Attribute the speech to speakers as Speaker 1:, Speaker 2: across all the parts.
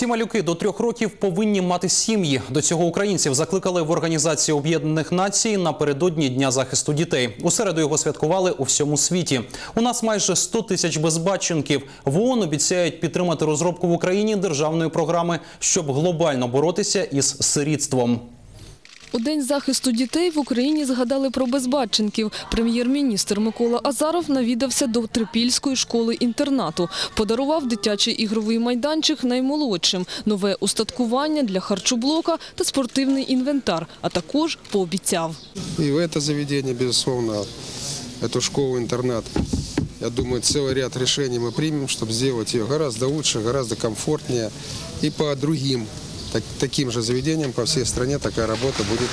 Speaker 1: Всі малюки до трьох років повинні мати сім'ї. До цього українців закликали в Організації Об'єднаних Націй напередодні Дня захисту дітей. У середу його святкували у всьому світі. У нас майже 100 тисяч безбатченків. В ООН обіцяють підтримати розробку в Україні державної програми, щоб глобально боротися із сирітством.
Speaker 2: У День захисту дітей в Україні згадали про безбатченків. Прем'єр-міністр Микола Азаров навідався до Трипільської школи-інтернату. Подарував дитячий ігровий майданчик наймолодшим, нове устаткування для харчоблока та спортивний інвентар, а також пообіцяв.
Speaker 3: И в это заведение, безусловно, эту школу-интернат, я думаю, целый ряд решений мы примем, чтобы сделать ее гораздо лучше, гораздо комфортнее. И по другим так- таким же заведениям по всей стране такая работа будет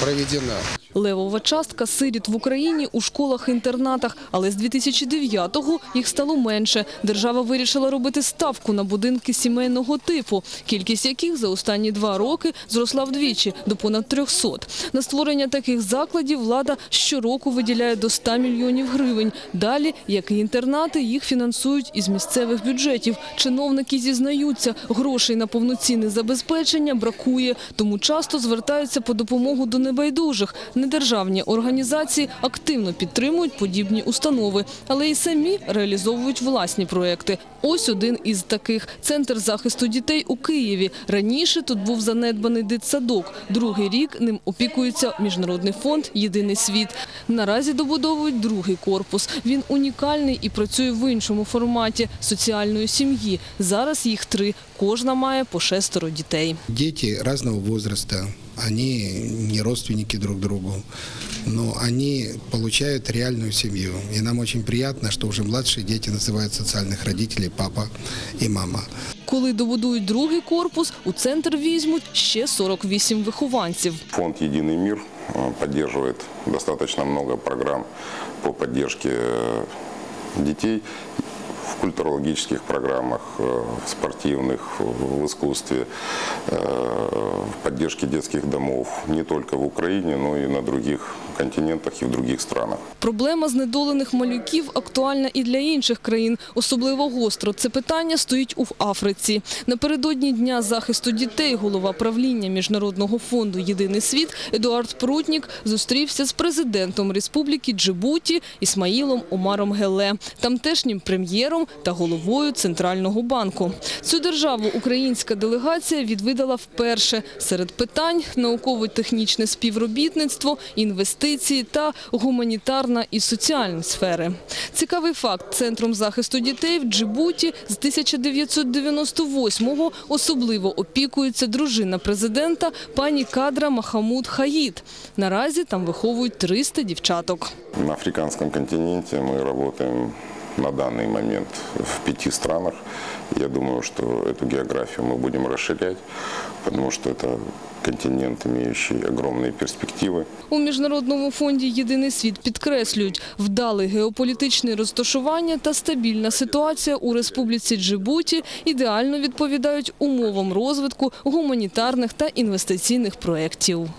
Speaker 3: проведена.
Speaker 2: Левова частка сиріт в Україні у школах-інтернатах, але з 2009-го їх стало менше. Держава вирішила робити ставку на будинки сімейного типу, кількість яких за останні два роки зросла вдвічі до понад 300. На створення таких закладів влада щороку виділяє до 100 мільйонів гривень. Далі, як і інтернати, їх фінансують із місцевих бюджетів. Чиновники зізнаються, грошей на повноцінне забезпечення бракує, тому часто звертаються по допомогу до небайдужих. Недержавні організації активно підтримують подібні установи, але і самі реалізовують власні проекти. Ось один із таких – Центр захисту дітей у Києві. Раніше тут був занедбаний дитсадок. Другий рік ним опікується Міжнародний фонд «Єдиний світ». Наразі добудовують другий корпус. Він унікальний і працює в іншому форматі – соціальної сім'ї. Зараз їх три. Кожна має по шестеро дітей.
Speaker 4: Дети разного возраста, они не родственники друг другу, но они получают реальную семью. И нам очень приятно, что уже младшие дети называют социальных родителей папа и мама.
Speaker 2: Коли добудують другий корпус, у центр візьмуть ще 48 вихованців.
Speaker 5: Фонд «Единый мир» э, поддерживает достаточно много программ по поддержке э, детей в культурологических программах, э, спортивных, в искусстве, э, в поддержке детских домов не только в Украине, но и на других континентах и в других странах.
Speaker 2: Проблема знедолених малюків актуальна і для інших країн. Особливо гостро це питання стоїть у Африці. Напередодні Дня захисту дітей голова правління Міжнародного фонду «Єдиний світ» Едуард Прутнік зустрівся з президентом Республіки Джибуті Ісмаїлом Омаром Геле, тамтешнім прем'єром та головою Центрального банку. Цю державу українська делегація відвідала вперше. Серед питань – науково-технічне співробітництво, інвестиції та гуманітарна і соціальна сфери. Цікавий факт – Центром захисту дітей в Джибуті з 1998-го особливо опікується дружина президента пані Кадра Махамуд Хаїд. Наразі там виховують 300 дівчаток.
Speaker 5: На африканском континенте мы работаем на данный момент в пяти странах. Я думаю, что эту географию мы будем расширять, потому что это континент, имеющий огромные перспективы.
Speaker 2: У Міжнародному фонді «Єдиний світ» підкреслюють, вдале геополітичне розташування та стабільна ситуація у Республіці Джибуті ідеально відповідають умовам розвитку гуманітарних та інвестиційних проєктів.